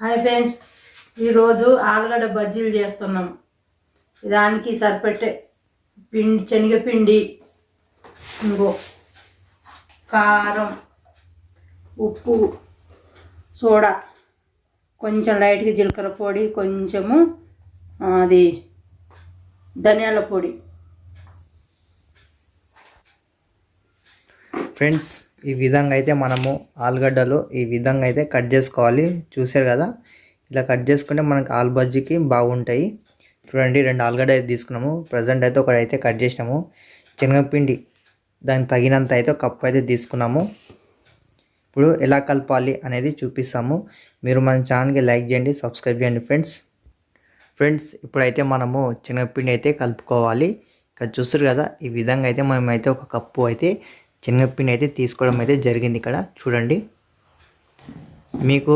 Hi friends ఈరోజు ఆలుగడ్డ బజ్జీలు చేస్తున్నాం. దానికి సరిపెట్టే పిండి శనగపిండి ఇంకో కారం ఉప్పు సోడా కొంచెం లైట్గా జీలకర్ర పొడి కొంచెము అది ధనియాల పొడి. ఫ్రెండ్స్ ఈ విధంగా అయితే మనము ఆలుగడ్డలు ఈ విధంగా అయితే కట్ చేసుకోవాలి. చూసారు కదా? ఇలా కట్ చేసుకుంటే మనకు ఆలు బజ్జీకి బాగుంటాయి. చూడండి రెండు ఆలుగడ్డ అయితే తీసుకున్నాము. ప్రజెంట్ అయితే ఒకటి అయితే కట్ చేసినాము. శనగపిండి దానికి తగినంత అయితే ఒక కప్పు అయితే తీసుకున్నాము. ఇప్పుడు ఎలా కలపాలి అనేది చూపిస్తాము. మీరు మన ఛానల్కి లైక్ చేయండి సబ్స్క్రైబ్ చేయండి ఫ్రెండ్స్. ఫ్రెండ్స్ ఇప్పుడైతే మనము శనగపిండి అయితే కలుపుకోవాలి. ఇక్కడ చూస్తారు కదా? ఈ విధంగా అయితే మేమైతే ఒక కప్పు అయితే శనగపిండి అయితే తీసుకోవడం అయితే జరిగింది ఇక్కడ. చూడండి. మీకు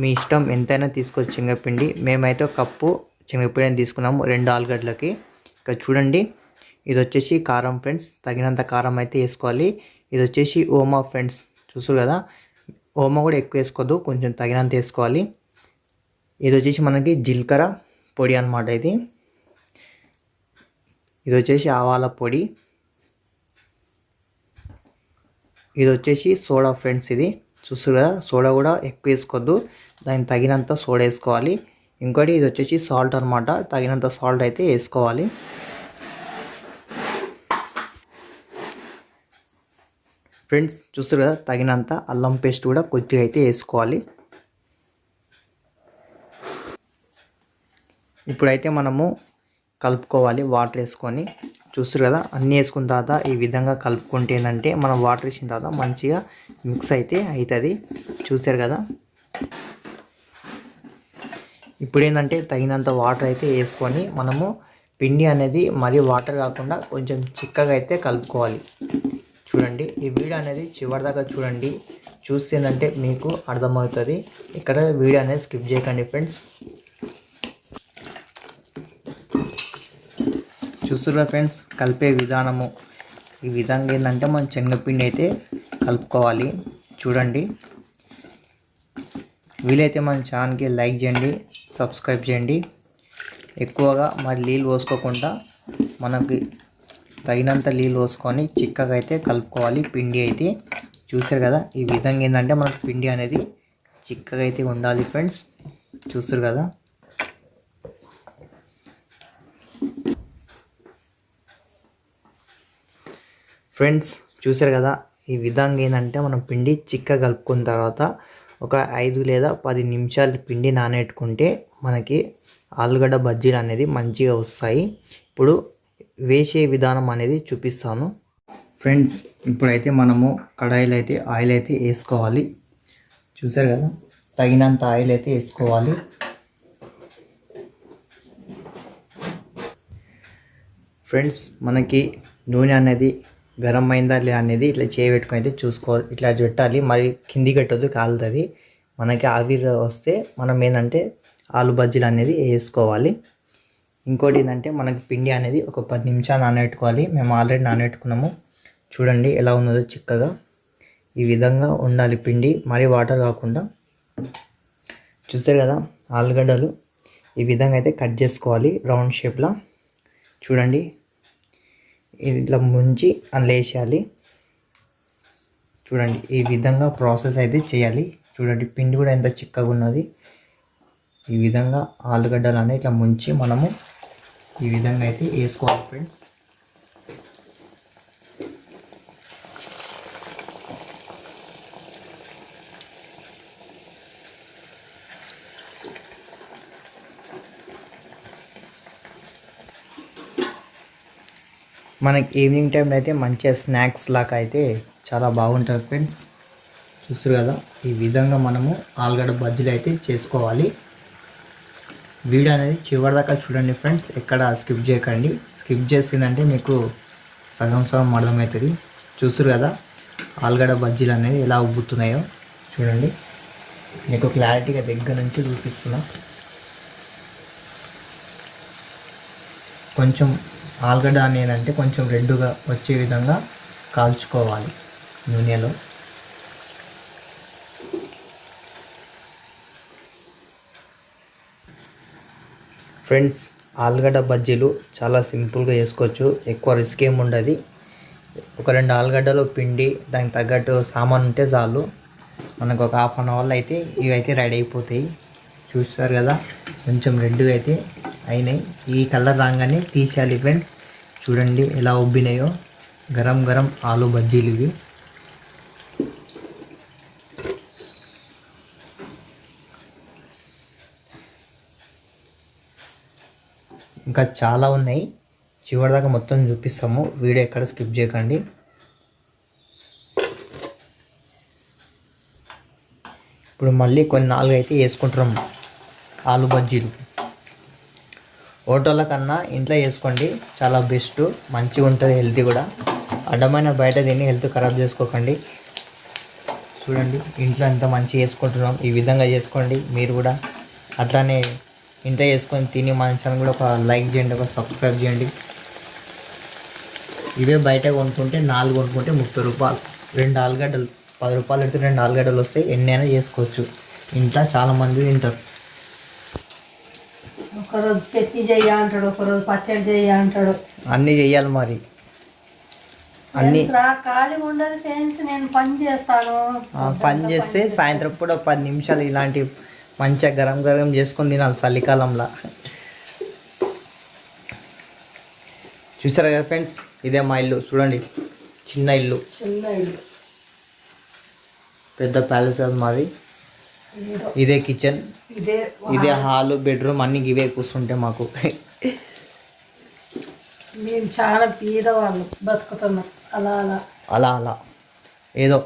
మీ ఇష్టం ఎంతైనా తీసుకోవచ్చు శనగపిండి మేమైతే ఒక కప్పు శనగపిండి తీసుకున్నాము రెండు ఆలుగడ్డలకి. ఇక్కడ చూడండి. ఇది వచ్చేసి కారం ఫ్రెండ్స్ తగినంత కారం అయితే వేసుకోవాలి. ఇది వచ్చేసి ఓమా ఫ్రెండ్స్ చూస్తారు కదా? ఓమా కూడా ఎక్కువ వేసుకోవద్దు కొంచెం తగినంత వేసుకోవాలి. ఇది వచ్చేసి మనకి జీలకర్ర పొడి అనమాట ఇది. ఇది వచ్చేసి ఆవాల పొడి. ఇది వచ్చేసి సోడా ఫ్రెండ్స్ ఇది. చూసారు కదా సోడా కూడా ఎక్కువ వేసుకోవద్దు దానికి తగినంత సోడా వేసుకోవాలి. ఇంకోటి ఇది వచ్చేసి సాల్ట్ అనమాట తగినంత సాల్ట్ అయితే వేసుకోవాలి. ఫ్రెండ్స్ చూసారు కదా తగినంత అల్లం పేస్ట్ కూడా కొద్దిగా అయితే వేసుకోవాలి. ఇప్పుడైతే మనము కలుపుకోవాలి వాటర్ వేసుకొని. చూస్తారు కదా అన్నీ వేసుకున్న తర్వాత ఈ విధంగా కలుపుకుంటే ఏంటంటే మనం వాటర్ వేసిన తర్వాత మంచిగా మిక్స్ అయితే అవుతుంది. చూసారు కదా? ఇప్పుడు ఏంటంటే తగినంత వాటర్ అయితే వేసుకొని మనము పిండి అనేది మరీ వాటర్ కాకుండా కొంచెం చిక్కగా అయితే కలుపుకోవాలి. చూడండి ఈ వీడియో అనేది చివరిదాకా చూడండి. చూస్తేందంటే మీకు అర్థమవుతుంది. ఇక్కడ వీడియో అనేది స్కిప్ చేయకండి ఫ్రెండ్స్. చూస్తున్నారు ఫ్రెండ్స్ కలిపే విధానము. ఈ విధంగా ఏంటంటే మనం శనగపిండి అయితే కలుపుకోవాలి. చూడండి. వీలైతే మన ఛానల్కి లైక్ చేయండి సబ్స్క్రైబ్ చేయండి. ఎక్కువగా మరి నీళ్ళు పోసుకోకుండా మనకి తగినంత నీళ్ళు పోసుకొని చిక్కగా అయితే కలుపుకోవాలి. పిండి అయితే చూసారు కదా ఈ విధంగా ఏంటంటే మనకు పిండి అనేది చిక్కగా అయితే ఉండాలి ఫ్రెండ్స్. చూస్తారు కదా. ఫ్రెండ్స్ చూసారు కదా ఈ విధంగా ఏంటంటే మనం పిండి చిక్క కలుపుకున్న తర్వాత ఒక ఐదు లేదా పది నిమిషాలు పిండి నానెట్టుకుంటే మనకి ఆలుగడ్డ బజ్జీలు అనేది మంచిగా వస్తాయి. ఇప్పుడు వేసే విధానం అనేది చూపిస్తాను. ఫ్రెండ్స్ ఇప్పుడైతే మనము కడాయిలో అయితే ఆయిల్ అయితే వేసుకోవాలి. చూసారు కదా తగినంత ఆయిల్ అయితే వేసుకోవాలి. ఫ్రెండ్స్ మనకి నూనె అనేది గరం అయిందా లేదా అనేది ఇట్లా చేయబెట్టుకొని అయితే చూసుకోవాలి ఇట్లా పెట్టాలి. మరి కింది కట్టొద్దు కాలుతుంది మనకి ఆవిరి వస్తే మనం ఏంటంటే ఆలు బజ్జీలు అనేది వేసుకోవాలి. ఇంకోటి ఏంటంటే మనకి పిండి అనేది ఒక పది నిమిషాలు నానబెట్టుకోవాలి. మేము ఆల్రెడీ నానబెట్టుకున్నాము. చూడండి ఎలా ఉన్నదో చిక్కగా. ఈ విధంగా ఉండాలి పిండి. మరీ వాటర్ కాకుండా. చూస్తారు కదా ఆలుగడ్డలు. ఈ విధంగా అయితే కట్ చేసుకోవాలి రౌండ్ షేప్లో. చూడండి. ఇట్లా ముంచి అందులో వేసేయాలి. చూడండి ఈ విధంగా ప్రాసెస్ అయితే చేయాలి. చూడండి పిండి కూడా ఎంత చిక్కగా ఉన్నది. ఈ విధంగా ఆలుగడ్డలు అనేవి ఇట్లా ముంచి మనము ఈ విధంగా అయితే వేసుకోవాలి ఫ్రెండ్స్. మనకి ఈవినింగ్ టైంలో అయితే మంచిగా స్నాక్స్ లాగా అయితే చాలా బాగుంటుంది ఫ్రెండ్స్ చూస్తారు కదా ఈ విధంగా మనము ఆలుగడ్డ బజ్జీలు అయితే చేసుకోవాలి. వీడియో అనేది చివరిదాకా చూడండి ఫ్రెండ్స్ ఎక్కడ స్కిప్ చేయకండి. స్కిప్ చేసిందంటే మీకు సగం సగం అర్థమవుతుంది. చూస్తారు కదా ఆలుగడ్డ బజ్జీలు అనేది ఎలా ఉబ్బుతున్నాయో చూడండి. మీకు క్లారిటీగా దగ్గర నుంచి చూపిస్తున్నా. కొంచెం ఆలుగడ్డ ఆనియన్ అంటే కొంచెం రెడ్డుగా వచ్చే విధంగా కాల్చుకోవాలి నూనెలో. ఫ్రెండ్స్ ఆలుగడ్డ బజ్జీలు చాలా సింపుల్గా చేసుకోవచ్చు. ఎక్కువ రిస్క్ ఏమి ఉండదు. ఒక రెండు ఆలుగడ్డలు పిండి దానికి తగ్గట్టు సామాన్ ఉంటే చాలు. మనకు ఒక హాఫ్ అన్ అవర్లో అయితే ఇవి అయితే రెడీ అయిపోతాయి. చూస్తారు కదా కొంచెం రెడ్గా అయితే అయినాయి. ఈ కలర్ రాగానే తీసేయాలి ఫ్రెండ్స్. చూడండి ఎలా ఉబ్బినాయో. గరం గరం ఆలు బజ్జీలు ఇవి. ఇంకా చాలా ఉన్నాయి. చివరిదాకా మొత్తం చూపిస్తాము. వీడియో ఎక్కడ స్కిప్ చేయకండి. ఇప్పుడు మళ్ళీ కొన్ని నాలుగు అయితే వేసుకుంటున్నాం. ఆలు బజ్జీలు. హోటళ్ళ కన్నా ఇంట్లో వేసుకోండి చాలా బెస్ట్. మంచిగా ఉంటుంది హెల్తీ కూడా. అడ్డమైన బయట తిని హెల్త్ ఖరాబ్ చేసుకోకండి. చూడండి ఇంట్లో ఎంత మంచిగా చేసుకుంటున్నాం. ఈ విధంగా చేసుకోండి. మీరు కూడా అట్లానే ఇంట్లో చేసుకొని తిని మన ఛానల్ కూడా ఒక లైక్ చేయండి ఒక సబ్స్క్రైబ్ చేయండి. ఇవే బయట కొనుక్కుంటే నాలుగు కొనుక్కుంటే ముప్పై రూపాయలు. రెండు ఆలుగడ్డలు పది రూపాయలు పెడితే రెండు ఆలుగడ్డలు వస్తాయి. ఎన్ని అయినా చేసుకోవచ్చు. ఇంట్లో చాలామంది తింటారు. ఒకరోజు చట్నీ చెయ్య అంటాడు ఒకరోజు పచ్చడి చెయ్య అంటాడు. అన్నీ చెయ్యాలి మరి. అన్నీ ఖాళీ ఉండదు ఫ్రెండ్స్ నేను పని చేస్తాను. పని చేస్తే సాయంత్రం కూడా పది నిమిషాలు ఇలాంటి మంచిగా గరం గరం చేసుకొని తినాలి చలికాలంలో. చూసారా కదా ఫ్రెండ్స్ ఇదే మా ఇల్లు. చూడండి చిన్న ఇల్లు. చిన్న ఇల్లు. పెద్ద ప్యాలెస్ అది మాది. ఇదే కిచెన్ ఇదే హాల్. బెడ్రూమ్ అన్ని ఇవే కూర్చుంటే మాకు. మేము చాలా పేదవాళ్ళు బతుకుతున్నాం. అలా అలా. అలా అలా. ఏదో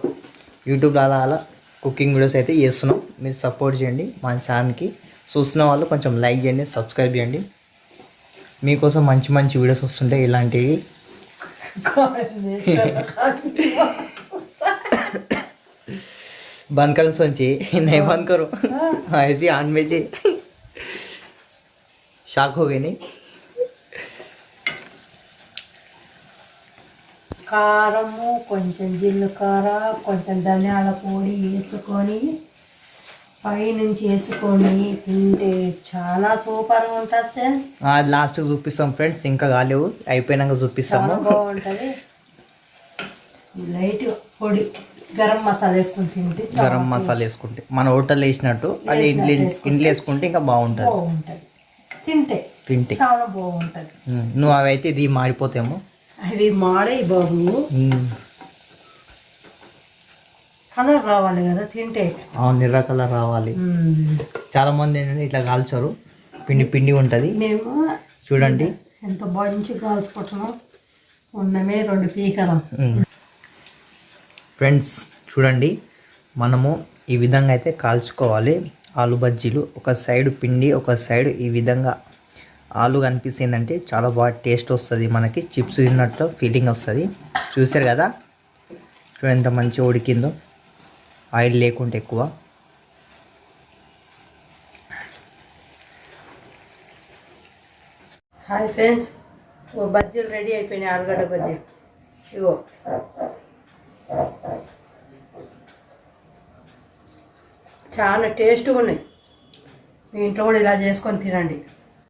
యూట్యూబ్లో అలా అలా కుకింగ్ వీడియోస్ అయితే చేస్తున్నాం. మీరు సపోర్ట్ చేయండి మా ఛానల్కి చూస్తున్న వాళ్ళు కొంచెం లైక్ చేయండి సబ్స్క్రైబ్ చేయండి. మీకోసం మంచి మంచి వీడియోస్ వస్తుంటాయి ఇలాంటివి. बंद कर सोची नहीं बंद करो ऐसी आन में जी షాక్ हो गई नहीं కారము కొంచెం జీలకర్ర కొంచెం ధనియాల పొడి వేసుకొని పైనుంచి వేసుకొని తింటే చాలా సూపర్గా ఉంటుంది ఫ్రెండ్స్ అది లాస్ట్ చూపిస్తాం ఫ్రెండ్స్ ఇంకా కాలేవు అయిపోయినాక చూపిస్తాము చాలా బాగుంటుంది లైట్ పొడి గరం మసాలా వేసుకొని తింటే గరం మసాలా వేసుకుంటే. మన హోటల్లో వేసినట్టు అది ఇంట్లో ఇంట్లో వేసుకుంటే ఇంకా బాగుంటుంది. బాగుంటుంది. తింటే తింటే. చాలా బాగుంటుంది. నువ్వు అవి అయితే ఇది మాడిపోతేమో అది మాడే బాబు. కలర్ రావాలి కదా తింటే. అవును ఎర్ర కలర్ రావాలి. చాలా మంది ఏంటంటే ఇట్లా కాల్చారు. పిండి పిండి ఉంటుంది. మేము చూడండి. ఎంత మంచి కాల్చుకుంటున్నాం ఉన్నమే రెండు పీకలం. ఫ్రెండ్స్ చూడండి. మనము ఈ విధంగా అయితే కాల్చుకోవాలి. ఆలు బజ్జీలు ఒక సైడ్ పిండి ఒక సైడ్ ఈ విధంగా ఆలు కనిపిస్తుందంటే చాలా బాగా టేస్ట్ వస్తుంది మనకి. చిప్స్ తిన్నట్టు ఫీలింగ్ వస్తుంది. చూసారు కదా? చూడండి ఎంత మంచిగా ఉడికిందో. ఆయిల్ లేకుండా ఎక్కువ. హాయ్ ఫ్రెండ్స్ ఓ బజ్జీలు రెడీ అయిపోయినాయి ఆలుగడ్డ బజ్జీలు. ఇగో. చాలా టేస్ట్గా ఉన్నాయి. మీ ఇంట్లో కూడా ఇలా చేసుకొని తినండి.